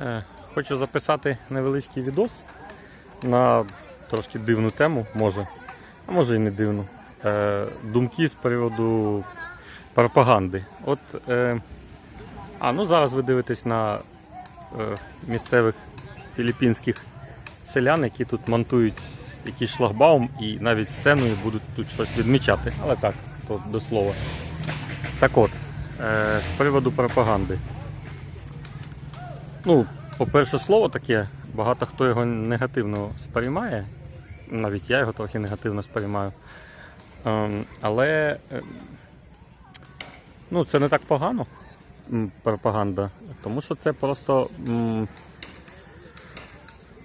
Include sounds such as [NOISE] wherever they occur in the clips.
Е, Хочу записати невеличкий відос на трошки дивну тему, може, а може і не дивну. Е, Думки з приводу пропаганди. От, е, а ну зараз ви дивитесь на місцевих філіппінських селян, які тут монтують якийсь шлагбаум і навіть сценою будуть тут щось відмічати. Але так, то до слова. Так от, з приводу пропаганди. Ну, по-перше, слово таке, багато хто його негативно сприймає. Навіть я його трохи негативно сприймаю. Ем, але е, ну, це не так погано, пропаганда. Тому що це просто.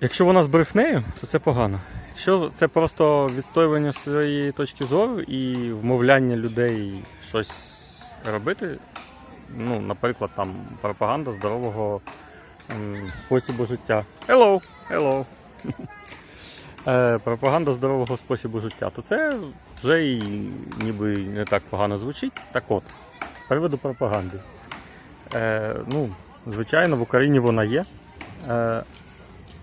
Якщо вона з брехнею, то це погано. Якщо це просто відстоювання своєї точки зору і вмовляння людей щось робити, ну, наприклад, там пропаганда здорового м, способу життя. Hello! Hello! [LAUGHS] Е, Пропаганда здорового способу життя, то це вже і ніби не так погано звучить. Так от, приводу пропаганди. Е, ну, звичайно, в Україні вона є. Е,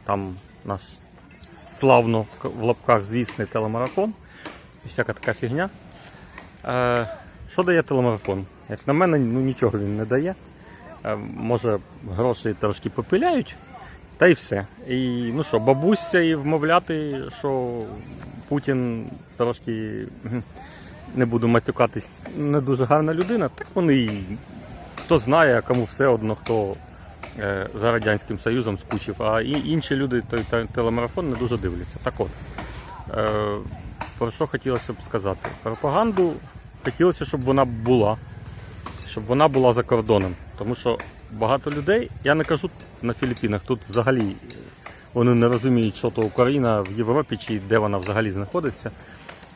там наш славно в в лапках звісний телемарафон. І всяка така фігня. Е, що дає телемарафон? Як на мене, ну нічого він не дає. Е, може, гроші трошки попиляють, та й все. І ну що, бабуся і вмовляти, що Путін трошки не буду матюкатись, не дуже гарна людина, так вони і хто знає, кому все одно, хто е, за Радянським Союзом скучив, а і інші люди той те- телемарафон не дуже дивляться. Так от, е, про що хотілося б сказати? Пропаганду хотілося, щоб вона була, щоб вона була за кордоном. Тому що багато людей, я не кажу на Філіппінах, тут взагалі е, вони не розуміють, що то Україна в Європі чи де вона взагалі знаходиться.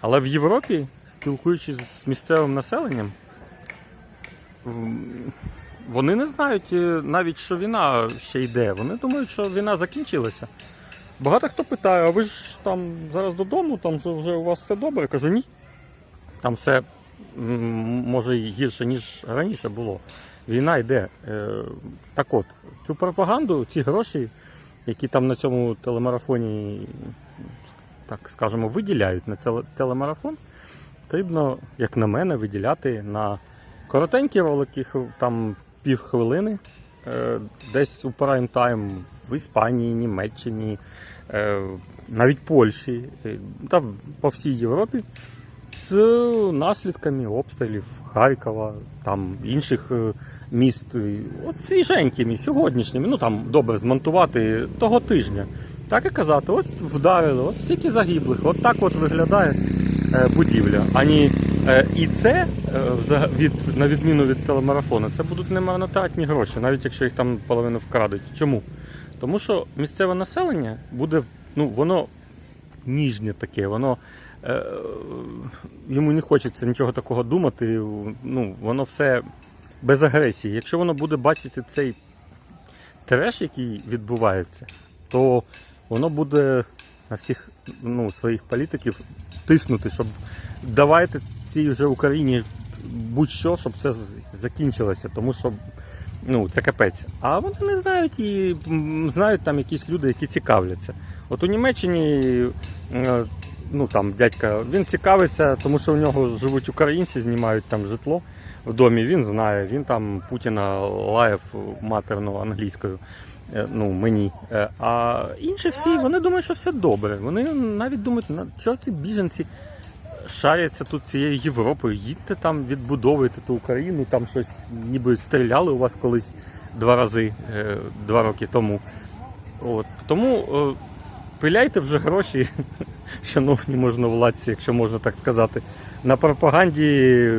Але в Європі, спілкуючись з місцевим населенням, вони не знають е, навіть, що війна ще йде. Вони думають, що війна закінчилася. Багато хто питає, а ви ж там зараз додому, там же вже у вас все добре. Я кажу, ні. Там все може гірше, ніж раніше було. Війна йде. Е, Так от, цю пропаганду, ці гроші, які там на цьому телемарафоні, так скажемо, виділяють на телемарафон, потрібно, як на мене, виділяти на коротенькі ролики, там півхвилини, е, десь у прайм-тайм в Іспанії, Німеччині, е, навіть Польщі, та по всій Європі з наслідками обстрілів Харкова, там інших е, міст. От свіженькими, сьогоднішніми, ну там добре змонтувати того тижня. Так і казати, от вдарили, от стільки загиблих, от так от виглядає е, будівля. Ані е, і це від, на відміну від телемарафону, це будуть не марнотратні гроші, навіть якщо їх там половину вкрадуть. Чому? Тому що місцеве населення буде, ну воно ніжнє таке, воно е, йому не хочеться нічого такого думати. Ну, воно все без агресії. Якщо воно буде бачити цей треш, який відбувається, то воно буде на всіх ну, своїх політиків тиснути, щоб давайте цій вже Україні будь-що, щоб це закінчилося, тому що ну, це капець. А вони не знають і знають там якісь люди, які цікавляться. От у Німеччині е, ну там дядька, він цікавиться, тому що у нього живуть українці, знімають там житло в домі. Він знає, він там Путіна лаяв матерно англійською. е, Ну, мені. Е, А інші всі вони думають, що все добре. Вони навіть думають, що ці біженці шаряться тут цією Європою, їдьте там, відбудовуйте ту Україну, там щось ніби стріляли у вас колись два рази, е, два роки тому. От. Тому пиляйте вже гроші, [LAUGHS] шановні можновладці, якщо можна так сказати, на пропаганді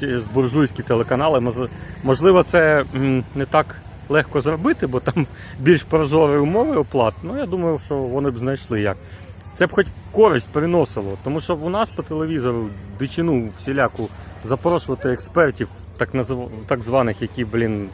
через буржуйські телеканали. Можливо, це не так легко зробити, бо там [LAUGHS] більш прозорі умови оплат. Ну, я думаю, що вони б знайшли як. Це б хоч користь приносило, тому що у нас по телевізору дичину всіляку запрошувати експертів, так так званих, які, блін,